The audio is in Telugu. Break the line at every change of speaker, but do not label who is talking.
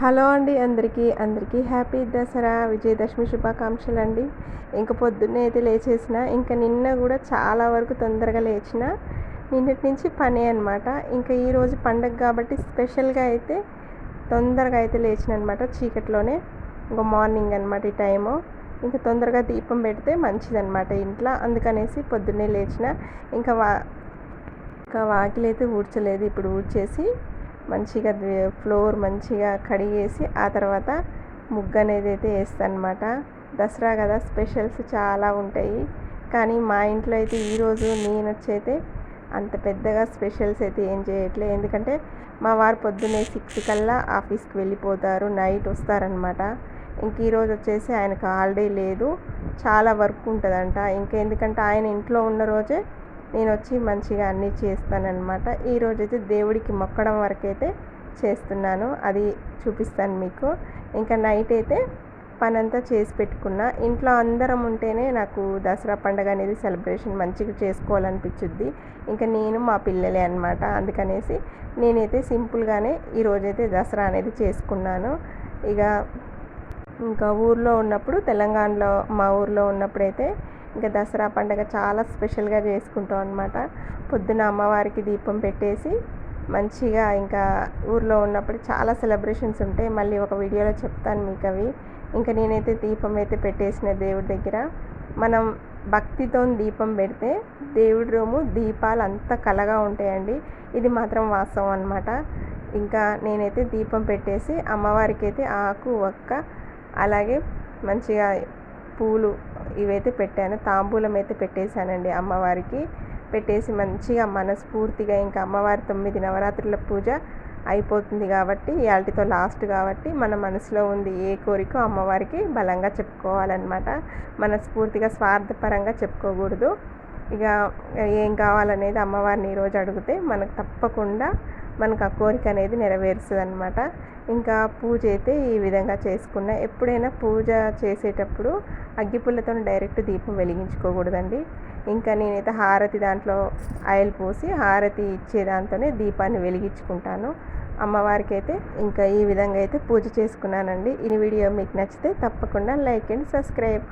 హలో అండి అందరికీ. అందరికీ హ్యాపీ దసరా విజయదశమి శుభాకాంక్షలు అండి ఇంక పొద్దున్నే అయితే లేచేసిన. ఇంకా నిన్న కూడా చాలా వరకు తొందరగా లేచిన నిన్నటి నుంచి పని అనమాట ఇంకా ఈరోజు పండగ కాబట్టి స్పెషల్గా అయితే తొందరగా అయితే లేచిన అనమాట చీకట్లోనే. ఇంకా మార్నింగ్ అనమాట ఈ టైము. ఇంకా తొందరగా దీపం పెడితే మంచిదనమాట ఇంట్లో. అందుకనేసి పొద్దున్నే లేచిన. ఇంకా వా ఇంకా వాకిలి అయితే ఊడ్చలేదు. ఇప్పుడు ఊడ్చేసి మంచిగా ఫ్లోర్ మంచిగా కడిగేసి ఆ తర్వాత ముగ్గు అనేది అయితే వేస్తాను అనమాట దసరా కదా స్పెషల్స్ చాలా ఉంటాయి. కానీ మా ఇంట్లో అయితే ఈరోజు నేను వచ్చైతే అంత పెద్దగా స్పెషల్స్ అయితే ఏం చేయట్లేదు ఎందుకంటే మా వారు పొద్దున్నే సిక్స్ కల్లా ఆఫీస్కి వెళ్ళిపోతారు నైట్ వస్తారనమాట. ఇంక ఈరోజు వచ్చేసి ఆయనకు హాలిడే లేదు. చాలా వర్క్ ఉంటుందంట. ఇంకా ఎందుకంటే ఆయన ఇంట్లో ఉన్న రోజే నేను వచ్చి మంచిగా అన్నీ చేస్తానన్నమాట. ఈరోజైతే దేవుడికి మొక్కడం వరకైతే చేస్తున్నాను. అది చూపిస్తాను మీకు. ఇంకా నైట్ అయితే పనంతా చేసి పెట్టుకున్నా. ఇంట్లో అందరం ఉంటేనే నాకు దసరా పండుగ అనేది సెలబ్రేషన్ మంచిగా చేసుకోవాలనిపించుద్ది ఇంకా నేను మా పిల్లలే అనమాట అందుకనేసి నేనైతే సింపుల్గానే ఈరోజైతే దసరా అనేది చేసుకున్నాను. ఇక ఇంకా ఊర్లో ఉన్నప్పుడు తెలంగాణలో మా ఊర్లో ఉన్నప్పుడైతే ఇంకా దసరా పండుగ చాలా స్పెషల్గా చేసుకుంటాం అనమాట పొద్దున అమ్మవారికి దీపం పెట్టేసి మంచిగా ఇంకా ఊర్లో ఉన్నప్పుడు చాలా సెలబ్రేషన్స్ ఉంటాయి. మళ్ళీ ఒక వీడియోలో చెప్తాను మీకు అవి. ఇంకా నేనైతే దీపం అయితే పెట్టేసిన దేవుడి దగ్గర. మనం భక్తితో దీపం పెడితే దేవుడి రూము దీపాలు అంత కలగా ఉంటాయండి. ఇది మాత్రం వాస్తవం అనమాట ఇంకా నేనైతే దీపం పెట్టేసి అమ్మవారికి అయితే ఆకు ఒక్క అలాగే మంచిగా పూలు ఇవైతే పెట్టాను. తాంబూలం అయితే పెట్టేశానండి అమ్మవారికి. పెట్టేసి మంచిగా మనస్ఫూర్తిగా ఇంకా అమ్మవారి తొమ్మిది నవరాత్రుల పూజ అయిపోతుంది కాబట్టి ఇవాళతో లాస్ట్ కాబట్టి మన మనసులో ఉంది ఏ కోరిక అమ్మవారికి బలంగా చెప్పుకోవాలన్నమాట. మనస్ఫూర్తిగా స్వార్థపరంగా చెప్పుకోకూడదు. ఇక ఏం కావాలనేది అమ్మవారిని ఈరోజు అడిగితే మనకు తప్పకుండా మనకు ఆ కోరిక అనేది నెరవేరుస్తుంది అనమాట ఇంకా పూజ అయితే ఈ విధంగా చేసుకున్న. ఎప్పుడైనా పూజ చేసేటప్పుడు అగ్గిపుల్లతో డైరెక్ట్ దీపం వెలిగించుకోకూడదండి. ఇంకా నేనైతే హారతి దాంట్లో ఆయిల్ పోసి హారతి ఇచ్చే దాంతోనే దీపాన్ని వెలిగించుకుంటాను. అమ్మవారికి అయితే ఇంకా ఈ విధంగా అయితే పూజ చేసుకున్నానండి. ఈ వీడియో మీకు నచ్చితే తప్పకుండా లైక్ అండ్ సబ్స్క్రైబ్.